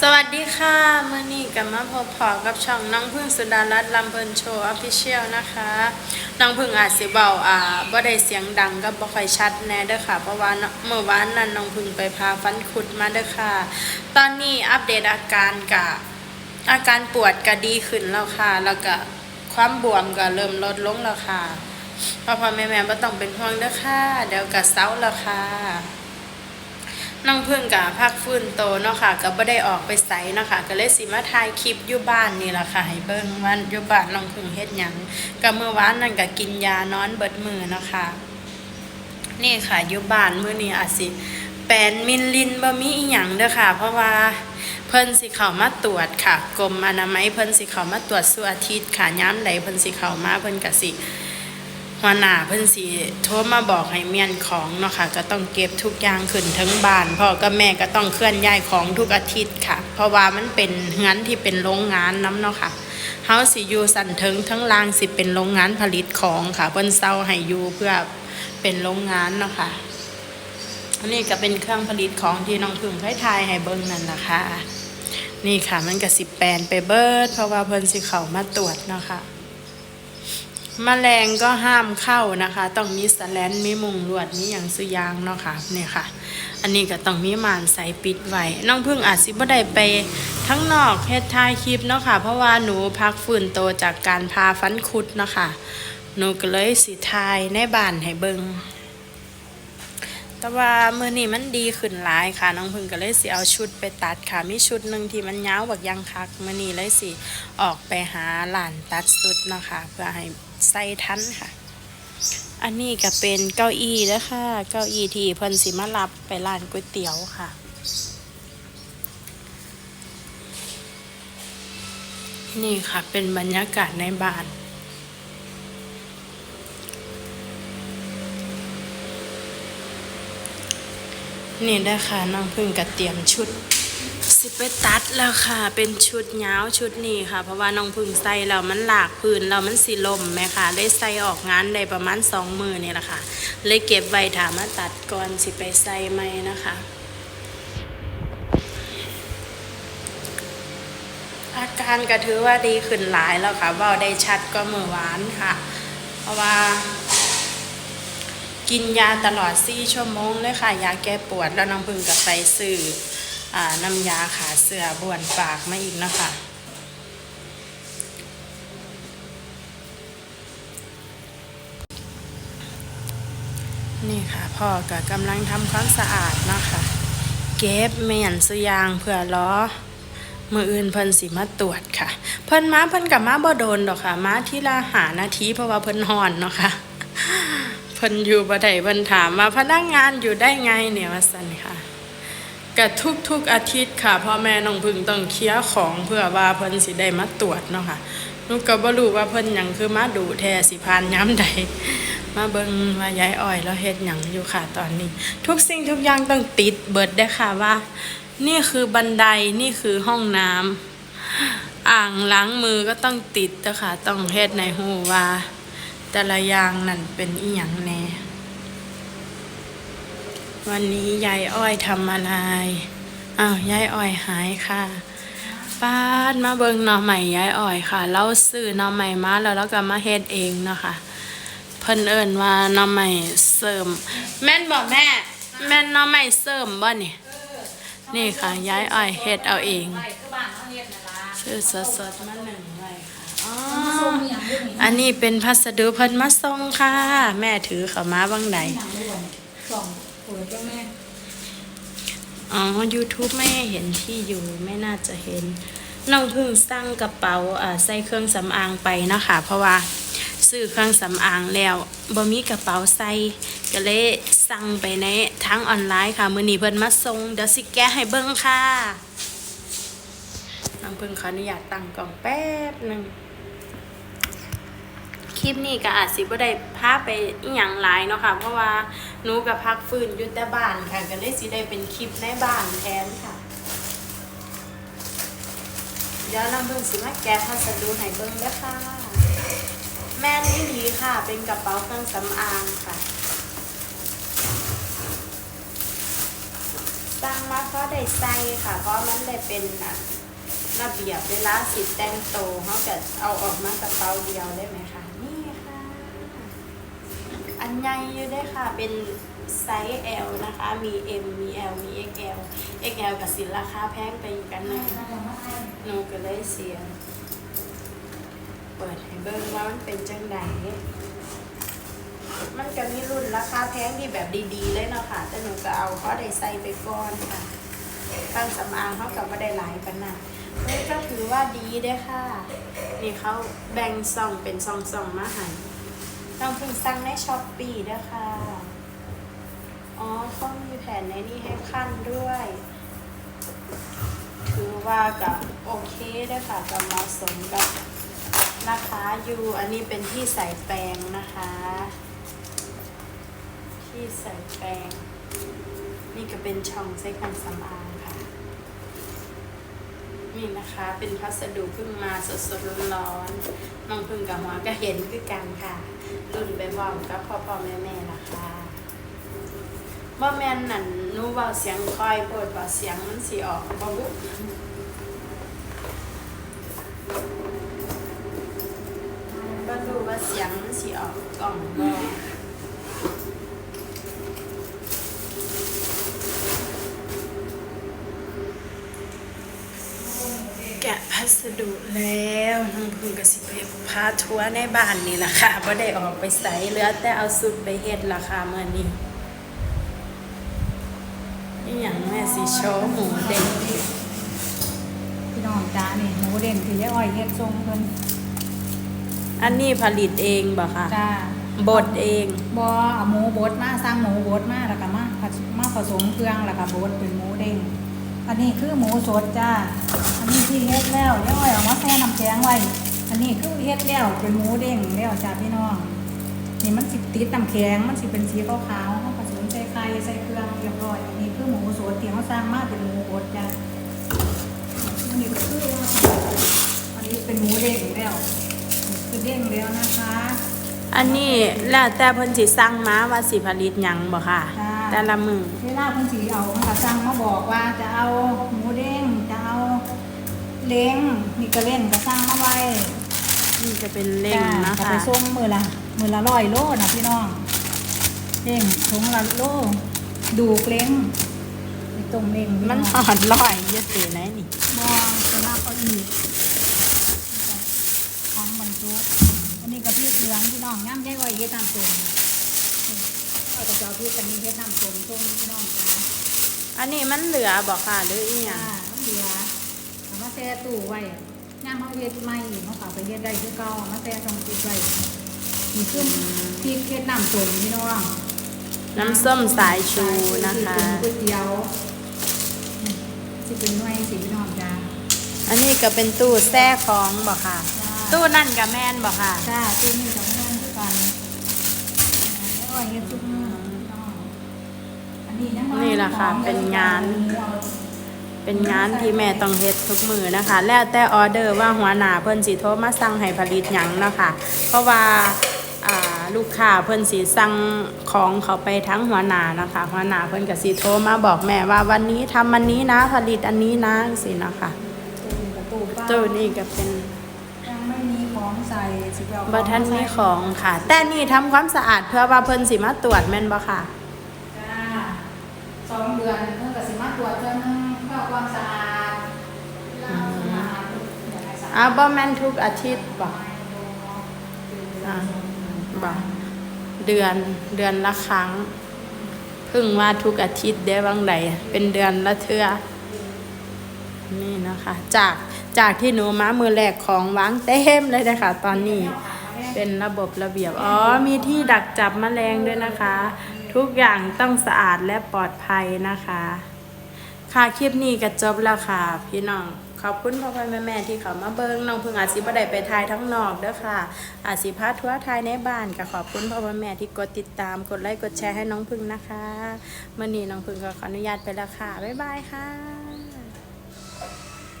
สวัสดีค่ะเมื่อนี้กับมาพบพอกับช่องน้องพึ่งสุดารัตน์ลำเพลินโชว์ออฟฟิเชียลนะคะน้องพึ่งอาจสิเบาอ่าบ่ได้เสียงดังก็บ่ค่อยชัดแน่เด้อค่ะ เพราะว่าเมื่อวานนั้นน้องพึ่งไปพาฟันคุดมาเด้อค่ะ ตอนนี้อัปเดตอาการกะอาการปวดก็ดีขึ้นแล้วค่ะ แล้วก็ความบวมก็เริ่มลดลงแล้วค่ะพ่อพ่อแม่แม่บ่ต้องเป็นห่วงเด้อค่ะ เดี๋ยวก็เซาแล้วค่ะ น้องเพึ่งกับพักฟื้นโตเนาะค่ะก็บ่ได้ออกไปไสเนาะค่ะก็เลยสิมาถ่ายคลิปอยู่บ้านนี่ล่ะค่ะให้เบิ่งว่าอยู่บ้านน้องพึ่งเฮ็ดหยังก็เมื่อวานนั่นก็กินยานอนเบิดมือเนาะค่ะนี่ค่ะอยู่บ้านมื้อนี้อาจสิแปนมิลลินบ่มีอีหยังเด้อค่ะ เพราะว่าเพิ่นสิเข้ามาตรวจค่ะกรมอนามัยเพิ่นสิเข้ามาตรวจสุอาทิตย์ค่ะยามใดเพิ่นสิเข้ามาเพิ่นก็สิ หัวหน้าเพิ่นสิโทรมาบอกให้เมียนของเนาะค่ะ ก็ต้องเก็บทุกอย่างขึ้นทั้งบ้านพ่อกับแม่ก็ต้องเคลื่อนย้ายของทุกอาทิตย์ค่ะ เพราะว่ามันเป็นงานที่เป็นโรงงานน้ำเนาะค่ะเฮาสิอยู่สันเทิงทั้งล่างสิเป็นโรงงานผลิตของค่ะเพิ่นเซาให้อยู่เพื่อเป็นโรงงานเนาะค่ะอันนี้ก็เป็นเครื่องผลิตของที่น้องพึ่งให้ทายให้เบิ่งนั่นนะคะ นี่ค่ะมันก็สิแปนไปเบิดเพราะว่าเพิ่นสิเข้ามาตรวจเนาะค่ะ มแมลงก็ห้ามเข้านะคะ ต้องมีสแลนมีมุงลวดมีอย่างสุยางเนาะค่ะเนี่ยค่ะ อันนี้ก็ต้องมีมานใส่ปิดไว้น้องพึ่งอาจสิบ่ได้ไปทั้งนอกเฮ็ดท่ายคลิปเนาะค่ะ เพราะว่าหนูพักฟื้นโตจากการพาฟันคุดเนาะค่ะหนูก็เลยสิทายในบ้านให้เบิง แต่ว่ามื้อนี้มันดีขึ้นหลายค่ะ น้องพึ่งก็เลยสิเอาชุดไปตัดค่ะ มีชุดหนึ่งที่มันยาวบักยังคักมื้อนี้เลยสิออกไปหาร้านตัดสุดเนาะค่ะ เพื่อให้ใส่ทันค่ะ อันนี้ก็เป็นเก้าอี้แล้วค่ะ เก้าอี้ที่เพิ่นสิมารับไปร้านก๋วยเตี๋ยวค่ะนี่ค่ะเป็นบรรยากาศในบ้าน นี่ได้ค่ะน้องพึ่งก็เตรียมชุดสิไปตัดแล้วค่ะ เป็นชุดยาวชุดนี้ค่ะ เพราะว่าน้องพึ่งใส่แล้วมันหลากพื้นแล้วมันสีลมไหมค่ะได้ใส่ออกงานได้ประมาณสองมือนี่แหละค่ะ เลยเก็บไว้ถามมาตัดก่อนสิไปใส่ไหมนะคะ อาการก็ถือว่าดีขึ้นหลายแล้วค่ะเว่าได้ชัดก็เมื่อวานค่ะ เพราะว่า กินยาตลอด4ชั่วโมงเลยค่ะ ยาแก้ปวดแล้วน้องพึ่งกับไปซื้ออน้ำยาขาเสือบ้วนปากมาอีกนะคะนี่ค่ะพ่อก็กำลังทำความสะอาดนะคะเก็บแม่นสุยางเพื่อล้อมืออื่นเพิ่นสิมาตรวจค่ะ เพิ่นมาเพิ่นกับมาบ่โดนดอกค่ะ มาที่ละหานาทีเพราะว่าเพิ่นฮ้อนเนาะค่ะ พิ่นอยู่บ่ได้เพิ่นถามว่าพนักงานอยู่ได้ไงเนี่ยว่าซั่นค่ะก็ทุกๆอาทิตย์ค่ะพ่อแม่น้องพึ่งต้องเคลียร์ของเพื่อว่าเพิ่นสิได้มาตรวจเนาะค่ะนูกก็บ่รู้ว่าเพิ่นหยังคือมาดูแท้สิผ่านยามใดมาเบิงว่ายายอ้อยแล้วเฮ็ดหยังอยู่ค่ะตอนนี้ ทุกสิ่งทุกอย่างต้องติดเบิดได้ค่ะว่า นี่คือบันไดนี่คือห้องน้ำอ่างล้างมือก็ต้องติดนะคะต้องเฮ็ดในหูว่า แต่ละอย่างนั่นเป็นอีหยังแน่วันนี้ยายอ้อยทำอะไรอ้าวยายอ้อยหายค่ะป้าดมาเบิ่งหน่อใหม่ยายอ้อยค่ะเราซื้อหน่อใหม่มาแล้วเราก็มาเฮ็ดเองเนาะค่ะเพิ่นเอิ้นว่าหน่อใหม่เสริม แม่นบ่แม่ แม่นหน่อใหม่เสริมบ่นี่นี่ค่ะยายอ้อยเฮ็ดเอาเองไปคือบ้านเขาเฮ็ดนั่นล่ะซื้อสดๆมาหนึ่งไว้ค่ะ อ๋อส้มอย่างด้วยนี่อันนี้เป็นพัสดุเพิ่นมาส่งค่ะ แม่ถือเข้ามาบางใดอย่างด้วยกล่องเปิดก็แม่อ๋อ YouTube ไม่เห็นที่อยู่ไม่น่าจะเห็น น้องเพิ่งสั่งกระเป๋าอ่าใส่เครื่องสำอางไปเนาะคะ เพราะว่าซื้อเครื่องสำอางแล้วบ่มีกระเป๋าใส่ก็เลยสั่งไปในทางออนไลน์ค่ะ มื้อนี้เพิ่นมาส่งเดี๋ยวสิแกะให้เบิ่งค่ะน้องเพิ่งขออนุญาตตั้งกล่องแป๊บหนึง คลิปนี้ก็อาจสิบ่ได้พาไปอีหยังหลายเนาะค่ะ เพราะว่าหนูกับพักฟื้นอยู่แต่บ้านค่ะ ก็เลยสิได้เป็นคลิปในบ้านแทนค่ะ เดี๋ยวนำเบิ่งสิมาแกะพัสดุให้เบิ่งเด้อค่ะ แม่นี่ดีค่ะ เป็นกระเป๋าเครื่องสำอางค่ะสั่งมาว่าเขาได้ใส่ค่ะ เพราะมันได้เป็นอะระเบียบเวลาสิแต่งโตเขาจะเอาออกมากระเป๋าเดียวได้ไหมคะ ใหญ่อยู่ด้วยค่ะ เป็นไซส์ L นะคะ มี M มี L มี XL XL กับสินราคาแพงไปอีกกันหนึงหนูก็เลยเสีย เปิดให้เบิ่งว่ามันเป็นจังไดมันก็มีรุ่นราคาแพงที่แบบดีๆ เลยเนาะค่ะ แต่หนูก็เอาเขาได้ใส่ไปก่อนค่ะเครื่องสำอางเขากับว่าได้หลายปันนะเฮ้ยก็ถือว่าดีเด้ค่ะ นี่เขาแบ่งซองเป็นซองๆมาให้ ต้องเพิ่งสั่งในช้อปปี้ด้อค่ะ อ๋อเขามีแผ่นในนี่ให้ขั้นด้วย ถือว่าก็โอเคเด้ค่ะก็เหมาะสมกับนะคะอยู่อันนี้เป็นที่ใส่แปรงนะคะ ที่ใส่แปรงนี่ก็เป็นช่องใส่เครื่องสำอางค่ะ นี่นะคะเป็นพัสดุเพิ่งมาสดๆร้อนๆน้องพึ่งกับหัวก็เห็นคือกันค่ะ รุ่นไปพร้อมกับพ่อพ่อแม่แม่ล่ะค่ะว่าแม่นนั่นหนูเบาเสียงคอยโปวดเบาเสียงมันสีออกบ่บุก็ดูว่าเสียงมันสีออกกล่องบ่แกะ พัสดุแล้วน้องพึ่งก็สิไปพาทัวร์ในบ้านนี่ล่ะค่ะบ่ได้ออกไปใส่เหลือแต่เอาสุดไปเฮ็ดล่ะค่ะมื้อนี้นี่หยังแม่สิโชว์หมูเด้งพี่น้องจ้านี่หมูเด่นคือยายอ้อยเฮ็ดทรงเพิ่นอันนี้ผลิตเองบ่ค่ะจ้าบดเองบ่เอาหมูบดมาสร้างหมูบดมาแล้วก็มาผสมมาผสมเครื่องแล้วก็บดเป็นหมูเด้งอันนี้คือหมูสดจ้า อันนี้ที่เฮ็ดแล้วยายอ้อยเอามาแช่น้ำแข็งไว้ อันนี้คือเฮ็ดแล้วเป็นหมูเด้งแล้วจ้าพี่น้อง นี่มันสิติดน้ำแข็งมันสิเป็นสีขาวๆเขาผสมใส่ไข่ใส่เครื่องเรียบร้อย อันนี้คือหมูสดที่เขาสร้างมาเป็นหมูบดจ้าอันนี้ก็คืออันนี้เป็นหมูเด้งแล้วคือเด้งแล้วนะคะอันนี้แล้วแต่เพิ่นสิสั่งมาว่าสิผลิตหยังบ่ค่ะจ้าแต่ละมือเวลาเพิ่นสีเอามันก็สั่งมาบอกว่าจะเอาหมูเด้งจะเอา เล้งนี่ก็เล่นก็สั่งมาไว้นี่จะเป็นเล่งจ้านะก็คะไปส่งมือละมือละร้อยโลนะพี่น้องเด้งถุงละโลดูกเล้งไปต้มเล้งพี่มันอง อ่อนลอยเยอะสีไหนนี่มองสลับเอาอีกของบรรจุอันนี้กับพี่เหลืองพี่น้องย่ำใหญ่ไว้เฮ็ดน้ำส้มเอาแต่เจ้าพี่กันนี้เฮ็ดน้ำส้มส้มพี่น้องจ้าอันนี้มันเหลือบ่ค่ะหรืออีหยัจ้างน้ำเหลือเอามา แช่ตู้ไว้ย่ำเขาเฮ็ดไม่เขาฝากไปเฮ็ดได้คือเก่าเอามาแช่ตรงติดไว้มีขึ้นพริกเฮ็ดน้ำส้มพี่น้องน้ำส้มสายชูนะคะสิเป็นก๋วยเตี๋ยวสิเป็นหน่วยสีพี่น้องจ้าอันนี้ก็เป็นตู้แช่ของบ่ค่ะจ้าตู้นั่นกับแม่นบ่ค่ะจ้าตู้นี้สองเงินคือกันแล้วไอ้เฮ็ดทุกมื้ออันนี้ยังว่านี่แหละค่ะเป็นงาน เป็นงานที่แม่ต้องเฮ็ดทุกมือนะคะ แล้วแต่ออเดอร์ว่าหัวหน้าเพิ่นสิโทรมาสั่งให้ผลิตหยังเนาะคะเพราะว่าอ่าลูกค้าเพิ่นสิสั่งของเขาไปทั้งหัวหน้านะคะ หัวหน้าเพิ่นก็สิโทรมาบอกแม่ว่าวันนี้ทำอันนี้นะ ผลิตอันนี้นะสินะคะตู้ป้าตู้นี่ก็เป็นยังไม่มีของใส่สิไปเอาบ่ทันมีของค่ะ แต่นี่ทำความสะอาดเพื่อว่าเพิ่นสิมาตรวจแม่นบ่ค่ะจ้าสองเดือนเพิ่นก็สิมาตรวจเพิ่น อ้าดอ้าวบ่แม่นทุกอาทิตย์บ่อ่าบ่เดือนเดือนละครั้งพิ่งว่าทุกอาทิตย์ได้บ้างใดเป็นเดือนละเทื่อนี่นะคะ จากจากที่หนูมามือแรกของวางเต็มเลยนะคะตอนนี้เป็นระบบระเบียบ อ๋อ มีที่ดักจับแมลงด้วยนะคะ ทุกอย่างต้องสะอาดและปลอดภัยนะคะ ค่ะคลิปนี้ก็จบแล้วค่ะ พี่น้อง ขอบคุณพ่อพ่อแม่แม่ที่เขามาเบิ้งน้องเพึ่งอาจสิบ่ได้ไปทายทั้งนอกเด้อค่ะ อาจสิพาทัวร์ทายในบ้านก็ขอบคุณพ่อพ่อแม่ที่กดติดตามกดไลค์กดแชร์ให้น้องพึ่งนะคะเมื่อนี้น้องพึ่งก็ขออนุญาตไปแล้วค่ะบ๊ายบายค่ะ